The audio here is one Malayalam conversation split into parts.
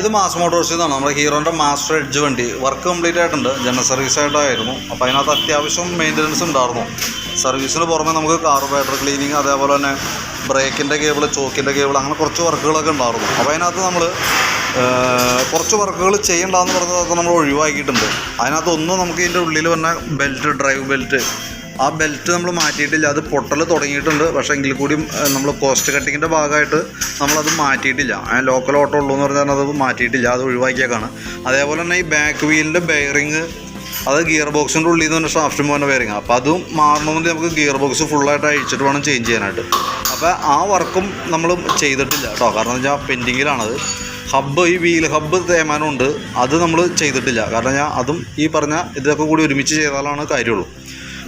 ഇത് മാസ് മോട്ടോഴ്സിൽ നിന്നാണ് നമ്മുടെ ഹീറോന്റെ മാസ്റ്റർ എഡ്ജ് വണ്ടി. വർക്ക് കംപ്ലീറ്റ് ആയിട്ടുണ്ട്. ജനറൽ സർവീസ് ആയിട്ടായിരുന്നു. അപ്പോൾ അതിനകത്ത് അത്യാവശ്യം മെയിന്റനൻസ് ഉണ്ടായിരുന്നു. സർവീസിന് പുറമെ നമുക്ക് കാർബറേറ്റർ ക്ലീനിങ് അതേപോലെ തന്നെ ബ്രേക്കിന്റെ കേബിൾ ചോക്കിന്റെ കേബിൾ അങ്ങനെ കുറച്ച് വർക്കുകളൊക്കെ ഉണ്ടായിരുന്നു. അപ്പോൾ അതിനകത്ത് നമ്മൾ കുറച്ച് വർക്കുകൾ ചെയ്യണ്ടെന്ന് പറഞ്ഞതൊക്കെ നമ്മൾ ഒഴിവാക്കിയിട്ടുണ്ട്. അതിനകത്ത് ഒന്ന് നമുക്ക് ഇതിന്റെ ഉള്ളിൽ വന്ന ബെൽറ്റ് ഡ്രൈവ് ബെൽറ്റ് ആ ബെൽറ്റ് നമ്മൾ മാറ്റിയിട്ടില്ല. അത് പൊട്ടൽ തുടങ്ങിയിട്ടുണ്ട്. പക്ഷേ എങ്കിൽ കൂടിയും നമ്മൾ കോസ്റ്റ് കട്ടിങ്ങിന്റെ ഭാഗമായിട്ട് നമ്മളത് മാറ്റിയിട്ടില്ല. ലോക്കൽ ഓട്ടോ ഉള്ളൂ എന്ന് പറഞ്ഞാൽ അത് മാറ്റിയിട്ടില്ല. അത് ഒഴിവാക്കിയേക്കാണ്. അതേപോലെ തന്നെ ഈ ബാക്ക് വീലിന്റെ ബെയറിങ് അത് ഗിയർ ബോക്സിന്റെ ഉള്ളിൽ നിന്ന് തന്നെ ഷാഫ്റ്റ് പോകുന്ന ബെയറിങ് അപ്പോൾ അതും മാറണമെങ്കിൽ നമുക്ക് ഗിയർ ബോക്സ് ഫുള്ളായിട്ട് അഴിച്ചിട്ട് വേണം ചേഞ്ച് ചെയ്യാനായിട്ട്. അപ്പോൾ ആ വർക്കും നമ്മൾ ചെയ്തിട്ടില്ല കേട്ടോ. കാരണം എന്ന് വെച്ചാൽ പെൻഡിങ്ങിലാണത് ഹബ്ബ് ഈ വീൽ ഹബ്ബ് തേമാനമുണ്ട് അത് നമ്മൾ ചെയ്തിട്ടില്ല. കാരണം ഞാൻ അതും ഈ പറഞ്ഞ ഇതൊക്കെ കൂടി ഒരുമിച്ച് ചെയ്താലാണ് കാര്യമുള്ളൂ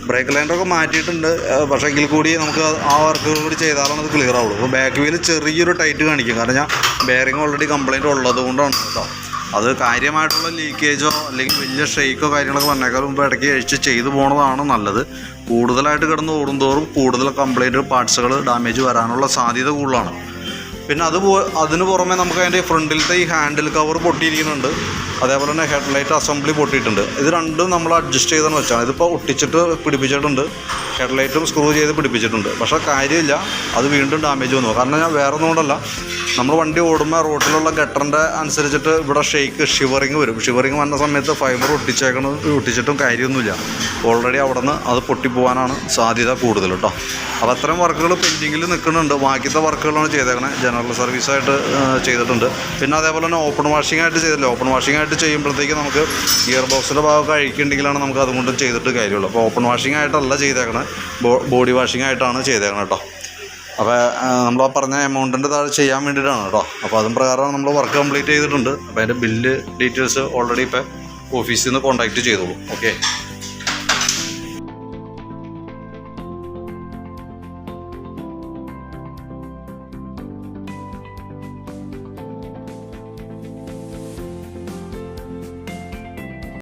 ബ്രേക്ക് ലൈനറൊക്കെ മാറ്റിയിട്ടുണ്ട്. പക്ഷേ എങ്കിൽ കൂടി നമുക്ക് ആ വർക്കുകൾ കൂടി ചെയ്താലാണ് അത് ക്ലിയർ ആവുള്ളൂ. അപ്പോൾ ബാക്ക് വീൽ ചെറിയൊരു ടൈറ്റ് കാണിക്കും. കാരണം ഞാൻ ബെയറിംഗ് ഓൾറെഡി കംപ്ലൈന്റ് ഉള്ളത് കൊണ്ടാണ് കേട്ടോ. അത് കാര്യമായിട്ടുള്ള ലീക്കേജോ അല്ലെങ്കിൽ വലിയ ഷെയ്ക്കോ കാര്യങ്ങളൊക്കെ വന്നേക്കാൾ മുമ്പ് ഇടയ്ക്ക് അഴിച്ച് ചെയ്തു പോണതാണ് നല്ലത്. കൂടുതലായിട്ട് കിടന്ന് ഓടുന്തോറും കൂടുതൽ കംപ്ലൈന്റ് പാർട്സുകൾ ഡാമേജ് വരാനുള്ള സാധ്യത കൂടുതലാണ്. പിന്നെ അത് അതിന് പുറമെ നമുക്ക് അതിന്റെ ഫ്രണ്ടിലത്തെ ഈ ഹാൻഡിൽ കവർ പൊട്ടിയിരിക്കുന്നുണ്ട്. അതേപോലെ തന്നെ ഹെഡ് ലൈറ്റ് അസംബ്ലി പൊട്ടിയിട്ടുണ്ട്. ഇത് രണ്ടും നമ്മൾ അഡ്ജസ്റ്റ് ചെയ്തെന്ന് വെച്ചാൽ ഇതിപ്പോൾ ഒട്ടിച്ചിട്ട് പിടിപ്പിച്ചിട്ടുണ്ട്. ഹെഡ് ലൈറ്റും സ്ക്രൂ ചെയ്ത് പിടിപ്പിച്ചിട്ടുണ്ട്. പക്ഷേ കാര്യമില്ല. അത് വീണ്ടും ഡാമേജ് വന്നു. കാരണം ഞാൻ വേറെ ഒന്നുകൊണ്ടല്ല നമ്മൾ വണ്ടി ഓടുമ്പോൾ റോട്ടിലുള്ള ഗട്ടറിന്റെ അനുസരിച്ചിട്ട് ഇവിടെ ഷെയ്ക്ക് ഷിവറിങ് വരും. ഷിവറിങ് വന്ന സമയത്ത് ഫൈബർ ഒട്ടിച്ചേക്കണത് ഒട്ടിച്ചിട്ടും കാര്യമൊന്നുമില്ല. ഓൾറെഡി അവിടെ നിന്ന് അത് പൊട്ടിപ്പോവാനാണ് സാധ്യത കൂടുതൽ കേട്ടോ. അപ്പോൾ അത്തരം വർക്കുകൾ പെൻഡിങ്ങിൽ നിൽക്കുന്നുണ്ട്. ബാക്കിയത്തെ വർക്കുകളാണ് ചെയ്തേക്കണേ. ജനറൽ സർവീസായിട്ട് ചെയ്തിട്ടുണ്ട്. പിന്നെ അതേപോലെ തന്നെ ഓപ്പൺ വാഷിംഗ് ആയിട്ട് ചെയ്തില്ല ഓപ്പൺ വാഷിംഗ് ചെയ്യുമ്പോഴത്തേക്ക് നമുക്ക് ഗിയർ ബോക്സിന്റെ ഭാഗമൊക്കെ അഴിക്കുണ്ടെങ്കിലാണ് നമുക്ക് അതുകൊണ്ട് ചെയ്തിട്ട് കാര്യമുള്ളൂ. അപ്പോൾ ഓപ്പൺ വാഷിംഗ് ആയിട്ടല്ല ചെയ്തേക്കണേ. ബോഡി വാഷിംഗ് ആയിട്ടാണ് ചെയ്തേക്കണത് കേട്ടോ. അപ്പോൾ നമ്മൾ ആ പറഞ്ഞ എമൗണ്ടിന്റെ താഴെ ചെയ്യാൻ വേണ്ടിയിട്ടാണ് കേട്ടോ. അപ്പോൾ അതും പ്രകാരം നമ്മൾ വർക്ക് കംപ്ലീറ്റ് ചെയ്തിട്ടുണ്ട്. അപ്പോൾ അതിന്റെ ബില്ല് ഡീറ്റെയിൽസ് ഓൾറെഡി ഇപ്പോൾ ഓഫീസിൽ നിന്ന് കോൺടാക്റ്റ് ചെയ്തോളൂ. ഓക്കെ?